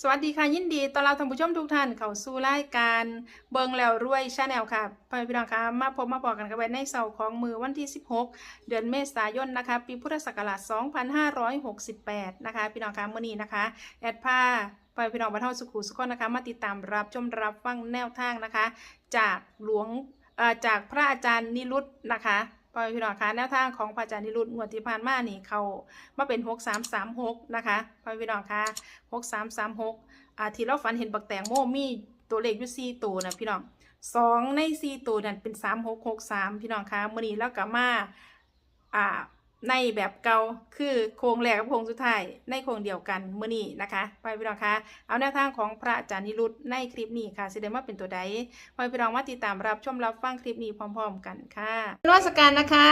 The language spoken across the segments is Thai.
สวัสดีค่ะยินดีต้อนรับท่านผู้ชมทุกท่านเข้าสู่รายการเบิงแล้วรวยชาแนลค่ะพ่อพี่น้องคะมาพบมาบอกกันกันไว้ในเสาร์ของมือวันที่ 16 เดือนเมษายนนะคะปีพุทธศักราช 2568 นะคะ พี่น้องคะเมื่อนี้นะคะ แอดผ้าพ่อพี่น้องบรรเทาสุขุสุขนนะคะ มาติดตามรับชมรับฟังแนวทางนะคะ จากหลวงจากพระอาจารย์นิรุตนะคะ พอพี่น้องคะแนวทางของพระอาจารย์นิรุตงวดที่ผ่านมานี่เขามาเป็น 6336 นะคะพอพี่น้องคะ6336อ่าที่เราฝันเห็นบักแตงโมมีตัวเลขอยู่4ตัวนะพี่น้องสองในสี่ตัวนั่นเป็นสามหกหกสามพี่น้องคะมื่อนี้เรากลับมาอ่า ในแบบเก่าคือโครงแรกกับโครงสุดท้ายในโครงเดียวกันมื่อนี้นะคะไปพี่น้องคะเอาแนวทางของพระอาจารย์นิรุตในคลิปนี้ค่ะแสดงว่าเป็นตัวใดไปพี่น้องมาติดตามรับชมรับฟังคลิปนี้พร้อม ๆ กันค่ะนวัตการนะคะ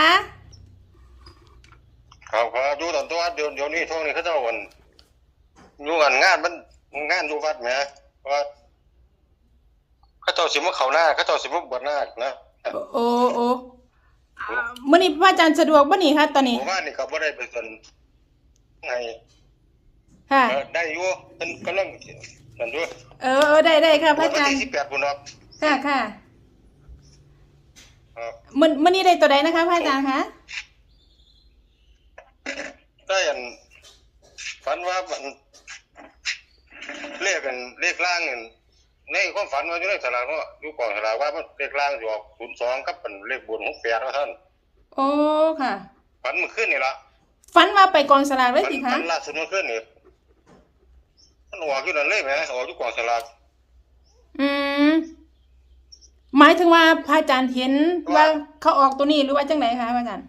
ครับครับอยู่ตอนตัวเดี๋ยวเดี๋ยวนี้ช่วงนี้เขาเจ้าวันอยู่งานงานมันงานอยู่วัดแหมว่าเขาเจ้าสิมาเข้าหน้าเขาเจ้าสิมาบวชหน้านะโอ้โอ้ อ่ามื่อนี้พระอาจารย์สะดวกบ่นี่คะตอนนี้ หมู่บ้านนี่ก็บ่ได้ไปสนไงค่ะ เออได้อยู่เพิ่นกำลังนั่นอยู่เออเออได้ได้ค่ะพระอาจารวันย์ ที่18พุ่นเนาะค่ะค่ะครับมันมันนี่ได้ตัวใดนะคะพระอาจารย์คะ ได้อันฝันว่ามันเลขกันเลขล่างนี่ ในความฝันว่าอยู่ในสลากเนาะอยู่กองสลากว่ามันเลขล่างสิออก02กับเป็นเลขบน68ว่าท่านโอ้ค่ะ ฝันเมื่อคืนนี่ล่ะฝันว่าไปกองสลากเลยสิคะมันล่าสุดเมื่อคืนนี่มันออกอยู่นั่นเลยไหมออกอยู่กองสลากอืมหมายถึงว่าพระอาจารย์เห็นว่าเขาออกตัวนี้หรือว่าจังไหนคะพระอาจารย์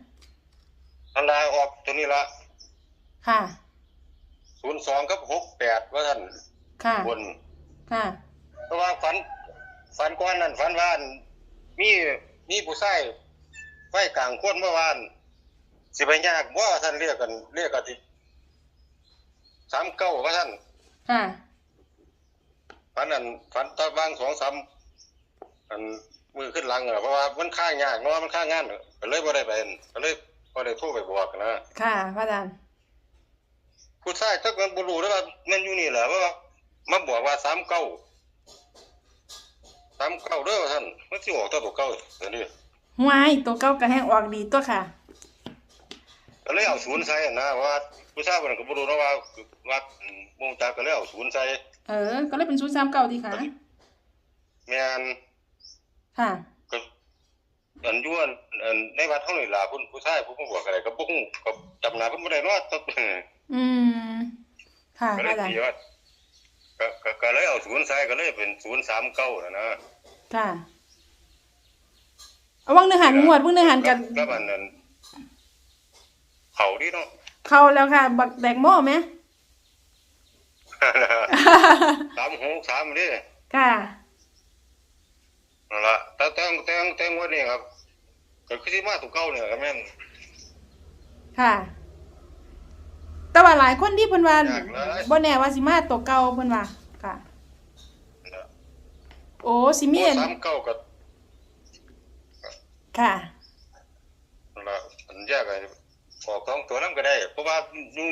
ทันลายออกตัวนี้ละค่ะศูนย์สองกับหกแปดว่าท่านค่ะบนค่ะเพ ราะว่าฝันฝันก้อนนั่นฝันว่าอันมีมีผู้ชายไฟกลางคนเมื่อวาน สิไปยากว่าท่านเรียกกัน เรียกกันที่สามเก้าว่าท่านค่ะฝันนั่นฝันตอนบางสองสามอันมือขึ้นหลังอะเพราะว่ามันค่ายากเนาะมันค่างานอะก็เลยบ่ได้ไปอั่นก็เลยบ่ได้โทรไปบอกนะค่ะพระอาจารย์ผู้ชายถ้ามันบ่รู้แล้วว่ามันอยู่นี่แหละเพราะว่ามาบอกว่าสามเก้า สามเก้าเด้อว่าท่านมันสิออกตัวตัวเก้าเดี๋ยวนี้วายตัวเก้ากระแห้งออกดีตัวค่ะ ก็เลยเอาศูนย์ใส่นะเพราะว่าผู้ชายคนนั้นก็บ่รู้นะว่าว่าอืมวงจักรก็เลยเอาศูนย์ใส่เออ ก็เลยเป็นศูนย์สามเก้าดีค่ะ แม่นค่ะ ก็อันอยู่อันอันในวัดเฮานี่ล่ะผู้ผู้ชายผู้ผู้บอกอะไรก็บ่ฮู้ก็จำหน้าเพิ่นบ่ได้เนาะตอืมค่ะก็พเลระยอาจารย์สิว่า ก็ก็ก็เลยเอาศูนย์ใส่ก็เลยเป็นศูนย์สามเก้านะนะค่ะ เอาวังเนื้อหันงวดเพิ่งเนื้อหันกัน แล้วมันนั้นเขาดิเนาะ เข้าแล้วค่ะ บักแดกโม่ไหม สามหกสามนี่ค่ะ นั่นละแต่แต่งแต่งแต่งวันนี้ครับก็คือสิมาถูกเก้าเนี่ยครับแม่นค่ะ แต่ว่าหลายคนที่เพิ่นว่าอยากเลยบ่แน่ว่าสิมาตัวเก่าเพิ่นว่าค่ะนั่นล่ะโอ้สิมีอันสามเก้ากับค่ะนั่นละอันแยกกันออกสองตัวนั้นก็ได้ เพราะว่าอยู่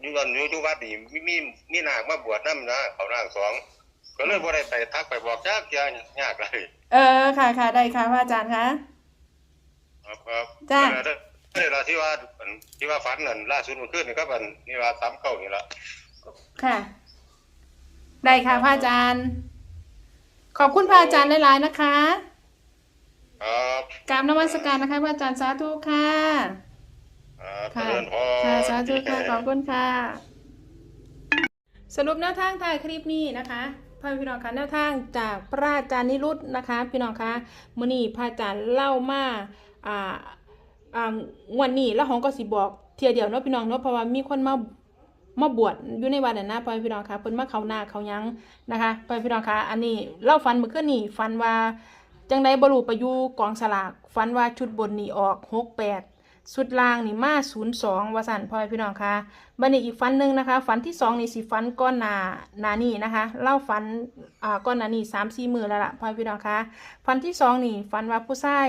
อยู่กันอยู่อยู่วัดนี่มีมีมีนาคมาบวชนำนะเขานางสองก็เลยบ่ได้ไปทักไปบอกยากยากยากเลยเออค่ะค่ะได้ค่ะพระอาจารย์คะ ครับครับจ้านั่นแหละ นี่ล่ะที่ว่าอันที่ว่าฝันนั่นล่าสุดเมื่อคืนนี่ครับอันนี่ว่าสามเก้านี่ล่ะค่ะ ได้ค่ะพระอาจารย์ ขอบคุณพระอาจารย์หลายๆนะคะครับกราบนมัสการนะคะพระอาจารย์สาธุค่ะครับเจค่ะริญพรค่ะสาธุค่ะขอบคุณค่ะ สรุปแนวทางถ่ายคลิปนี้นะคะพ่อพี่น้องคะแนวทางจากพระอาจารย์นิรุตนะคะ พี่น้องคะมื้อนี้พระอาจารย์เล่ามาอ่า อ่างวดนี้แล้วของก็สิบอกเทียเดียวเนาะพี่น้องเนาะเพราะว่ามีคนมามาบวชอยู่ในวัดน่ะนะพ่อพี่น้องคะเพิ่นมาเขาหน้าเขายังนะคะพ่อพี่น้องคะอันนี้เล่าฟันเมื่อคืนนี้ฟันว่าจังไดบรู้ไปยูกองสลากฟันว่าชุดบนนี่ออก68สุดล่างนี่มาศูนย์สองวสันพ่อพี่น้องคะบันนี้อีกฟันหนึ่งนะคะ ฟันที่สองนี่สิฟันก้อนหนาหนานี่นะคะเล่าฟันอ่าก้อนหนานี่สามสี่มือแล้วล่ะพ่อพี่น้องคะฟันที่สองนี่ฟันว่าผู้ชาย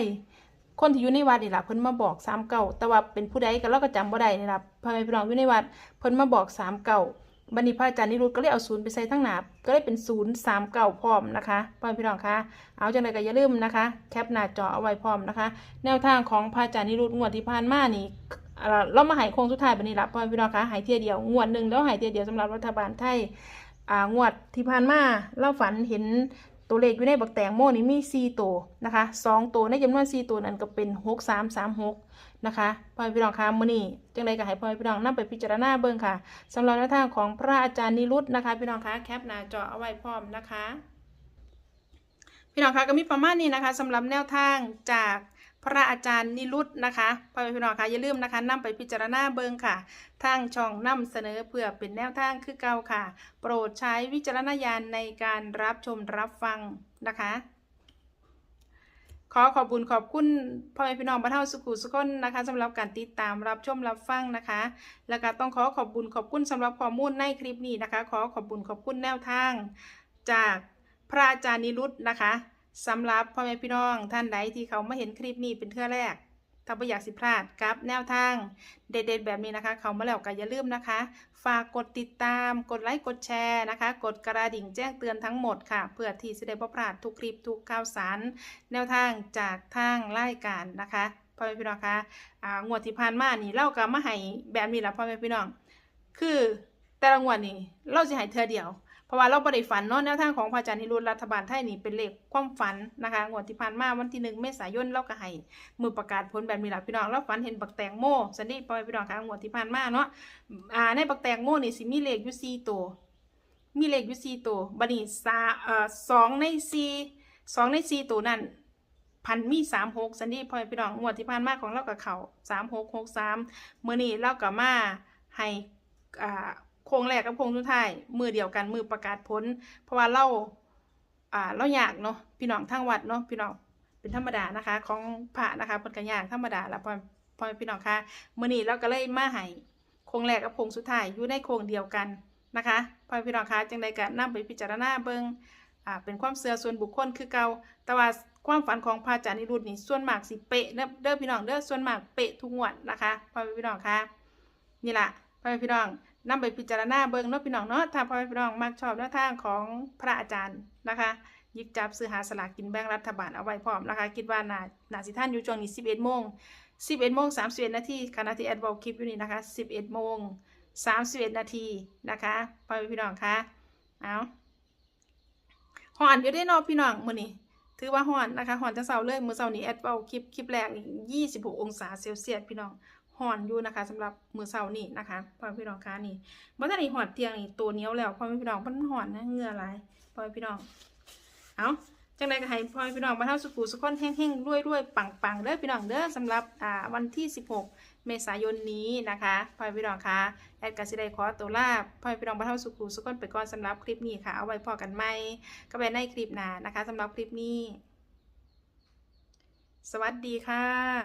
คนที่อยู่ในวัดนี่ล่ะเพิ่นมาบอกสามเก่าแต่ว่าเป็นผู้ใดก็เราก็จำบ่ได้นี่ล่ะพ่อแม่พี่น้องอยู่ในวัดเพิ่นมาบอกสามเก่าบันนี้พระอาจารย์นิรุตก็เลยเอาศูนย์ไปใส่ทั้งหนาก็เลยเป็นศูนย์สามเก้าพร้อมนะคะพ่อแม่พี่น้องคะเอาจังไดก็อย่าลืมนะคะ แคปหน้าจอเอาไว้พร้อมนะคะ แนวทางของพระอาจารย์นิรุตงวดที่ผ่านมานี่เรามาหายโค้งสุดท้ายบันนี้ละพ่อแม่พี่น้องคะหายเทียเดียวงวดหนึ่งแล้วหายเทียเดียวสำหรับรัฐบาลไทยอ่างวดที่ผ่านมาเราฝันเห็น ตัวเลขอยู่ในบักแตงโมนี่มี4ตัวนะคะ2ตัวในจำนวน4ตัวนั้นก็เป็น 6 3 3 6 นะคะพ่อพี่น้องคะมื้อนี้จังไดก็ให้พ่อพี่น้องนำไปพิจารณาเบิ่งค่ะสำหรับแนวทางของพระอาจารย์นิรุตนะคะ พี่น้องคะแคปหน้าจอเอาไว้พร้อมนะคะ พี่น้องคะก็มีประมาณนี้นะคะสำหรับแนวทางจาก พระอาจารย์นิรุตนะคะพ่อแม่พี่น้องคะอย่าลืมนะคะนำไปพิจารณาเบิงค่ะ ทางช่องนำเสนอเพื่อเป็นแนวทางคือเก่าค่ะ โปรดใช้วิจารณญาณในการรับชมรับฟังนะคะ ขอขอบคุญขอบคุณพ่อแม่พี่น้องบ้านเฮาสุขุสุขคนนะคะสำหรับการติดตามรับชมรับฟังนะคะ แล้วก็ต้องขอขอบคุญขอบคุณสำหรับข้อมูลในคลิปนี้นะคะ ขอขอบคุญขอบคุณแนวทาง จากพระอาจารย์นิรุตนะคะ สำหรับพ่อแม่พี่น้องท่านใดที่เขามาเห็นคลิปนี้เป็นเทื่อแรก ถ้าไม่อยากสิพลาดกับแนวทางเด็ดๆแบบนี้นะคะ เขามาแล้วก็อย่าลืมนะคะ ฝากกดติดตาม กดไลค์ กดแชร์นะคะ กดกระดิ่งแจ้งเตือนทั้งหมดค่ะ เพื่อที่จะได้บ่พลาดทุกคลิปทุกข่าวสาร แนวทางจากทางรายการนะคะพ่อแม่พี่น้องคะอ่างวดที่ผ่านมานี่เราก็มาให้แบบนี้ละพ่อแม่พี่น้อง คือแต่ละงวดนี่เราจะให้เธอเดียว เพราะว่าเราบ่ได้ฝันเนาะแนวทางของพระอาจารย์นิรุตรัฐบาลไทยนี่เป็นเลขความฝันนะคะงวดที่ผ่านมาวันที่หนึ่งเมษายนเราก็ให้มือประกาศผลแบบนี้ล่ะพี่น้องเราฝันเห็นบักแตงโมสันนี่พ่อแม่พี่น้องคะงวดที่ผ่านมาเนาะอ่าในบักแตงโมนี่สิมีเลขอยู่สี่ตัวมีเลขอยู่สี่ตัวบัดนี้สาเอ่อสองในสี่สองในสี่ตัวนั่นพันมีสามหกสันนี่พ่อแม่พี่น้องงวดที่ผ่านมาของเรากับเขาสามหกหกสามมื่อนี้เรากับมาให้อ่า โครงแรกกับโครงสุดท้ายมือเดียวกันมือประกาศผล เพราะว่าเราอ่าเราอยากเนาะพี่น้องทางวัดเนาะพี่น้องเป็นธรรมดานะคะ ของพระนะคะเป็นกันยากธรรมดาละพอพอพี่น้องคะมื่อนี้เราก็เลยมาให้โครงแรกกับโครงสุดท้ายอยู่ในโครงเดียวกันนะคะพอพี่น้องคะจังใดก็นำไปพิจารณาเบิงอ่าเป็นความเสื่อส่วนบุคคลคือเก่าแต่ว่าความฝันของพระอาจารย์นิรุตนี่ส่วนมากสิเปะเด้อเด้อพี่น้องเด้อส่วนมากเปะทุกงวดนะคะพ่อพี่น้องคะนี่ละพ่อพี่น้อง นำไปพิจารณาเบิ่งเนาะพี่น้องเนาะถ้าพ่อแม่พี่น้องมักชอบแนวทางของพระอาจารย์นะคะหยิบจับซื้อหาสลากกินแบ่งรัฐบาลเอาไว้พร้อมนะคะ คิดว่านานาสิท่านอยู่ช่วงนี้ 11โมง11โมง31นาทีขณะที่แอดบอกคลิปอยู่นี่นะคะ 11โมง31นาทีนะคะพ่อแม่พี่น้องคะเอาหอนอยู่ได้นอพี่น้องมื้อนี้ถือว่าฮ้อนนะคะฮ้อนจะเสาร์เลยมือเสาร์นี้แอดเว้าคลิปคลิปแรกนี่26 องศาเซลเซียสพี่น้อง ฮ้อนอยู่นะคะสำหรับมือเสานี้นะคะพ่อพี่น้องคะนี่บ่ทันได้ฮอดเที่ยงนี่ตัวเนี้ยวแล้วพ่อพี่น้องมันฮ้อนนะเงื่อไหลพ่อพี่น้องเอาจังไดก็ให้พ่อพี่น้องมาเท่าสุขุสุขคนแห้งๆรวยๆปังๆเด้อพี่น้องเด้อสำหรับอ่าวันที่ 16 เมษายนนี้นะคะพ่อพี่น้องคะแอดก็สิได้ขอตัวลาพ่อพี่น้องมาเท่าสุขุสุขคนไปก่อนสำหรับคลิปนี้ค่ะเอาไว้พอกันใหมก็ไปในคลิปหน้านะคะสำหรับคลิปนี้ สวัสดีค่ะ